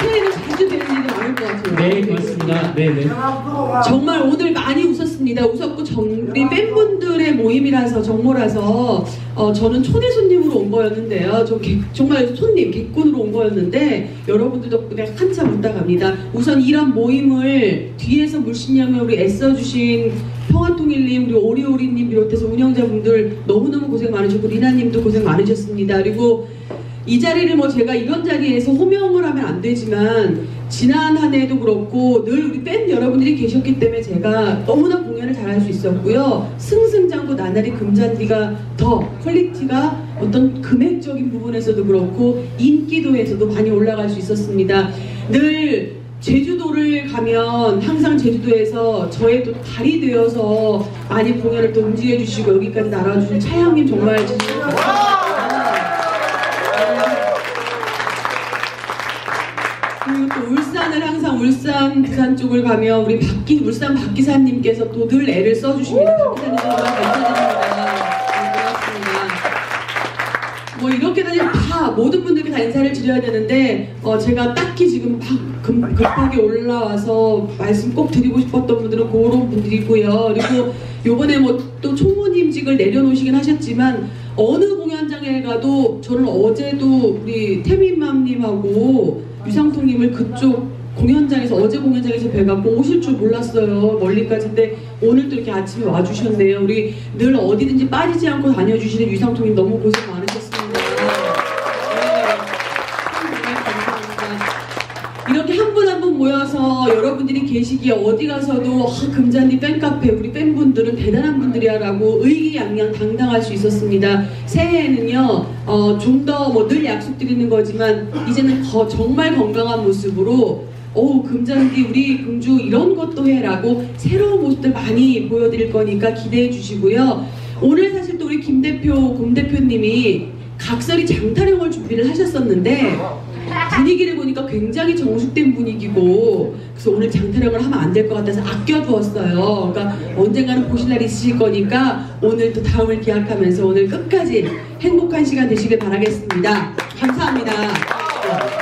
새해는 자주 뵈는 일이 많을 것 같아요. 네, 고맙습니다. 네, 네. 정말 오늘 많이 웃었습니다. 웃었고 정, 우리 팬분들의 모임이라서 정모라서 어, 저는 초대 손님으로 온 거였는데요. 저 개- 정말 손님 객군으로 온 거였는데 여러분들 덕분에 한참 웃다 갑니다. 우선 이런 모임을 뒤에서 물씬양면 우리 애써주신 평화통일님 우리 오리오리님 비롯해서 운영자분들 너무너무 고생 많으셨고 리나님도 고생 많으셨습니다. 그리고 이 자리를 뭐 제가 이런 자리에서 호명을 안 되지만 지난 한 해도 그렇고 늘 우리 팬 여러분들이 계셨기 때문에 제가 너무나 공연을 잘할 수 있었고요. 승승장구 나날이 금잔디가 더 퀄리티가 어떤 금액적인 부분에서도 그렇고 인기도에서도 많이 올라갈 수 있었습니다. 늘 제주도를 가면 항상 제주도에서 저의 또 달이 되어서 많이 공연을 또 움직여 주시고 여기까지 날아주신 차양님 정말 진심 또 울산을 항상 울산 부산 쪽을 가면 우리 박기 울산 박기사님께서 또 늘 애를 써주십니다. 박기사님 정말 감사드립니다. 네, 고맙습니다. 뭐 이렇게 다니 다 모든 분들께 다 인사를 드려야 되는데 어, 제가 딱히 지금 막 급, 급하게 올라와서 말씀 꼭 드리고 싶었던 분들은 그런 분들이고요. 그리고 요번에 뭐 또 총무님직을 내려놓으시긴 하셨지만 어느 공연장에 가도 저는 어제도 우리 태민맘님하고 유상통님을 그쪽 공연장에서 어제 공연장에서 뵈갖고 오실 줄 몰랐어요 멀리까지인데 오늘도 이렇게 아침에 와주셨네요 우리 늘 어디든지 빠지지 않고 다녀주시는 유상통님 너무 고생 많으셨습니다 네. 정말 감사합니다. 이렇게 한 분 모여서 여러분들이 계시기에 어디 가서도 아, 금잔디 팬카페 우리 팬분들은 대단한 분들이야라고 의기양양 당당할 수 있었습니다. 새해에는요 어, 좀 더 뭐 늘 약속드리는 거지만 이제는 더 정말 건강한 모습으로 오 금잔디 우리 금주 이런 것도 해라고 새로운 모습들 많이 보여드릴 거니까 기대해 주시고요. 오늘 사실 또 우리 김 대표 금 대표님이 각설이 장타령을 준비를 하셨었는데 분위기를 보니까 굉장히 정숙된 분위기고 그래서 오늘 장타령을 하면 안 될 것 같아서 아껴두었어요. 그러니까 언젠가는 보실 날 있으실 거니까 오늘 또 다음을 기약하면서 오늘 끝까지 행복한 시간 되시길 바라겠습니다. 감사합니다.